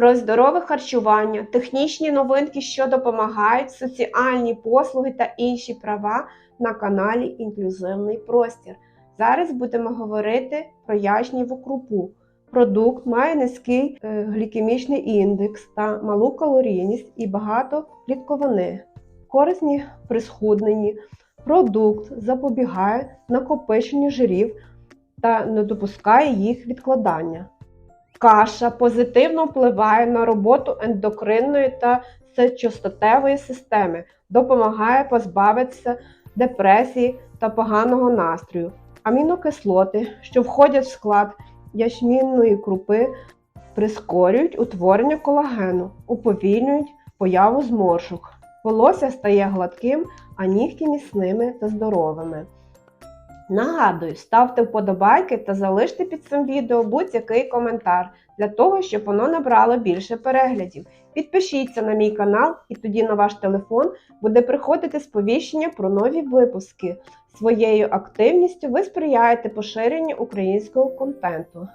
про здорове харчування, технічні новинки, що допомагають, соціальні послуги та інші права на каналі Інклюзивний простір. Зараз будемо говорити про яшніву крупу. Продукт має низький е, глікемічний індекс та малу калорійність і багато клітковини. Корисні при схудненні. Продукт запобігає накопиченню жирів та не допускає їх відкладання. Каша позитивно впливає на роботу ендокринної та сечостатевої системи, допомагає позбавитися депресії та поганого настрою. Амінокислоти, що входять в склад ячмінної крупи, прискорюють утворення колагену, уповільнюють появу зморшок. Волосся стає гладким, а нігті міцними та здоровими. Нагадую, ставте вподобайки та залиште під цим відео будь-який коментар для того, щоб воно набрало більше переглядів. Підпишіться на мій канал, і тоді на ваш телефон буде приходити сповіщення про нові випуски. Своєю активністю ви сприяєте поширенню українського контенту.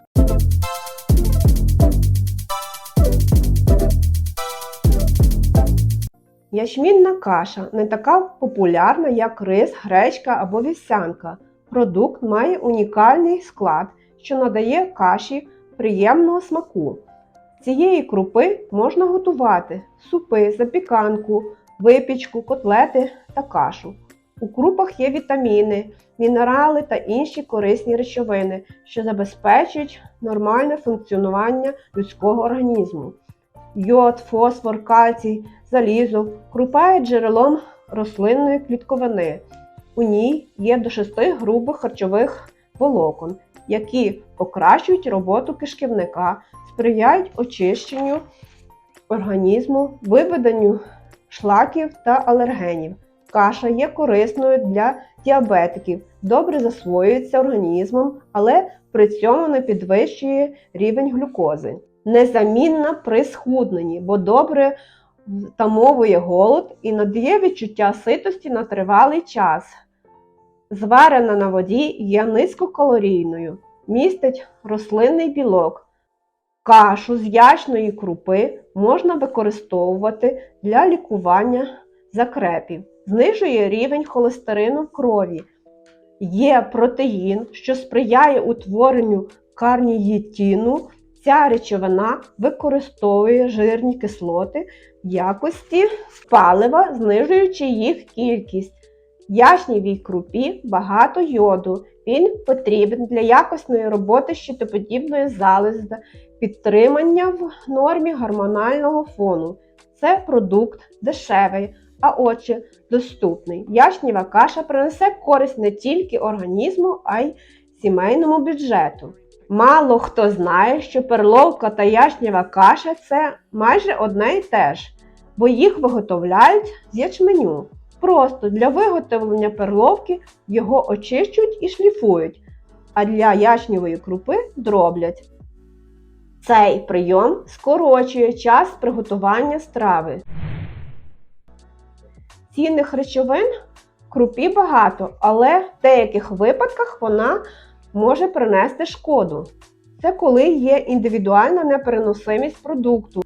Ячмінна каша не така популярна, як рис, гречка або вівсянка. Продукт має унікальний склад, що надає каші приємного смаку. Цієї крупи можна готувати супи, запіканку, випічку, котлети та кашу. У крупах є вітаміни, мінерали та інші корисні речовини, що забезпечують нормальне функціонування людського організму. Йод, фосфор, кальцій, залізо, крупа є джерелом рослинної клітковини. У ній є до 6 грубих харчових волокон, які покращують роботу кишківника, сприяють очищенню організму, виведенню шлаків та алергенів. Каша є корисною для діабетиків, добре засвоюється організмом, але при цьому не підвищує рівень глюкози. Незамінна при схудненні, бо добре втамовує голод і надає відчуття ситості на тривалий час. Зварена на воді є низькокалорійною, містить рослинний білок. Кашу з ячної крупи можна використовувати для лікування закрепів, знижує рівень холестерину в крові. Є протеїн, що сприяє утворенню карнієтіну. Ця речовина використовує жирні кислоти в якості палива, знижуючи їх кількість. Яшнівій крупі багато йоду. Він потрібен для якісної роботи щитоподібної залози, підтримання в нормі гормонального фону. Це продукт дешевий, а отже, доступний. Яшніва каша принесе користь не тільки організму, а й сімейному бюджету. Мало хто знає, що перловка та яшнєва каша це майже одне і те ж, бо їх виготовляють з ячменю. Просто для виготовлення перловки його очищують і шліфують, а для ячнєвої крупи дроблять. Цей прийом скорочує час приготування страви. Цінних речовин в крупі багато, але в деяких випадках вона може принести шкоду. Це коли є індивідуальна непереносимість продукту.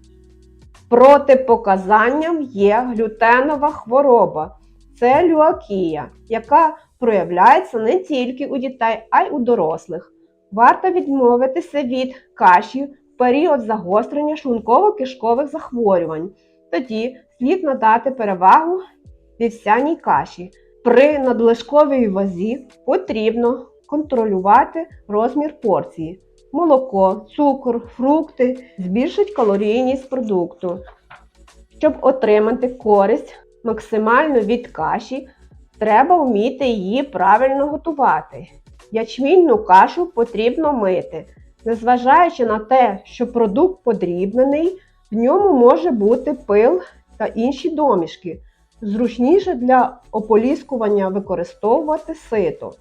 Протипоказанням є глютенова хвороба. Це люакія, яка проявляється не тільки у дітей, а й у дорослих. Варто відмовитися від каші в період загострення шлунково-кишкових захворювань. Тоді слід надати перевагу вівсяній каші. При надлишковій вазі потрібно контролювати розмір порції. Молоко, цукор, фрукти збільшать калорійність продукту. Щоб отримати користь максимально від каші, треба вміти її правильно готувати. Ячмінну кашу потрібно мити. Незважаючи на те, що продукт подрібнений, в ньому може бути пил та інші домішки. Зручніше для ополіскування використовувати сито.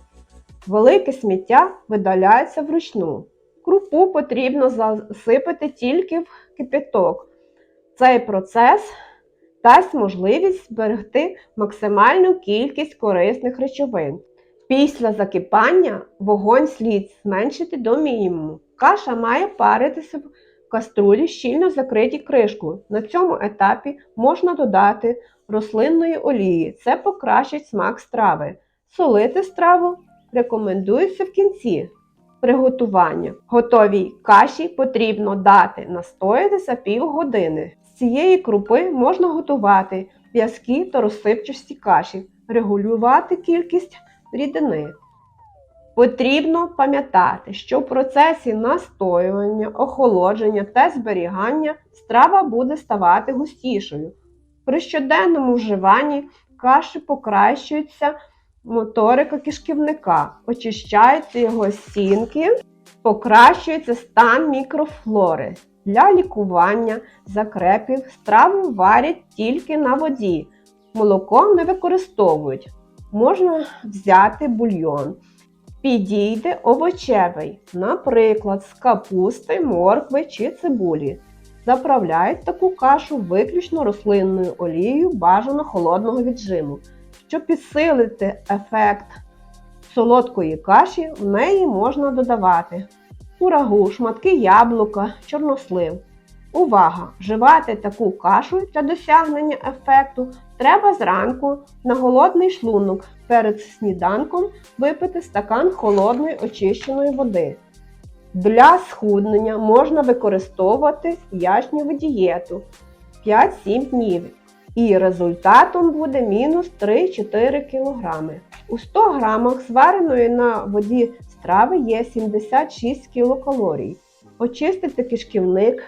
Велике сміття видаляється вручну. Крупу потрібно засипати тільки в кипяток. Цей процес дасть можливість зберегти максимальну кількість корисних речовин. Після закипання вогонь слід зменшити до мінімуму. Каша має паритися в Каструлі щільно закриті кришкою. На цьому етапі можна додати рослинної олії. Це покращить смак страви. Солити страву рекомендується в кінці приготування. Готовій каші потрібно дати настоятися півгодини. Цієї крупи можна готувати в'язкі та розсипчасті каші, регулювати кількість рідини. Потрібно пам'ятати, що в процесі настоювання, охолодження та зберігання страва буде ставати густішою. При щоденному вживанні каші покращується моторика кишківника, очищаються його стінки, покращується стан мікрофлори. Для лікування закрепів страву варять тільки на воді, молоком не використовують. Можна взяти бульйон. Підійде овочевий, наприклад, з капусти, моркви чи цибулі. Заправляють таку кашу виключно рослинною олією бажано холодного віджиму. Щоб підсилити ефект солодкої каші, в неї можна додавати курагу, шматки яблука, чорнослив. Увага! Вживати таку кашу для досягнення ефекту треба зранку на голодний шлунок перед сніданком випити стакан холодної очищеної води. Для схуднення можна використовувати ячневу дієту 5-7 днів. І результатом буде мінус 3-4 кг. У 100 грамах звареної на воді страви є 76 кілокалорій. Очистити кишківник,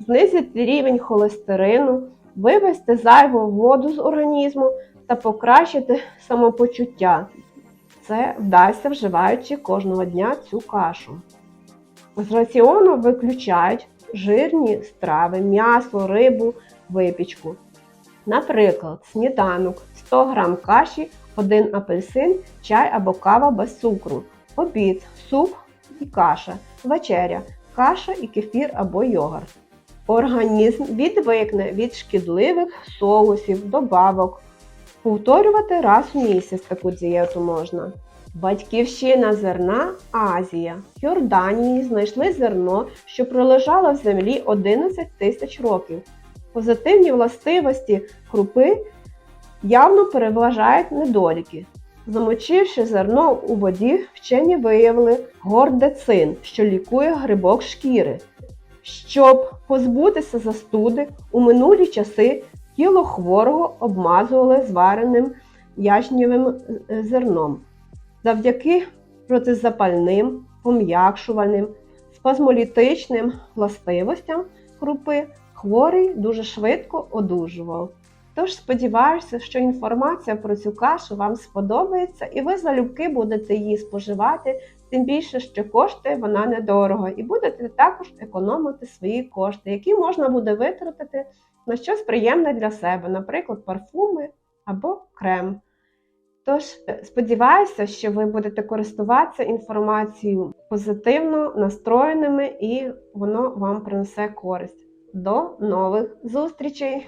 знизити рівень холестерину, вивести зайву воду з організму та покращити самопочуття. Це вдасться вживаючи кожного дня цю кашу. З раціону виключають жирні страви, м'ясо, рибу, випічку. Наприклад, сніданок 100 г каші, 1 апельсин, чай або кава без цукру, обід, суп і каша, вечеря, каша і кефір або йогурт. Організм відвикне від шкідливих соусів, добавок. Повторювати раз у місяць таку дієту можна. Батьківщина зерна Азія. В Йорданії знайшли зерно, що пролежало в землі 11 тисяч років. Позитивні властивості крупи явно переважають недоліки. Замочивши зерно у воді, вчені виявили гордецин, що лікує грибок шкіри. Щоб позбутися застуди, у минулі часи тіло хворого обмазували звареним ячнєвим е, зерном. Завдяки протизапальним, пом'якшувальним, спазмолітичним властивостям крупи хворий дуже швидко одужував. Тож сподіваюся, що інформація про цю кашу вам сподобається і ви залюбки будете її споживати, тим більше, що коштує вона недорого, і будете також економити свої кошти, які можна буде витратити на щось приємне для себе, наприклад, парфуми або крем. Тож, сподіваюся, що ви будете користуватися інформацією позитивно настроєними і воно вам принесе користь. До нових зустрічей!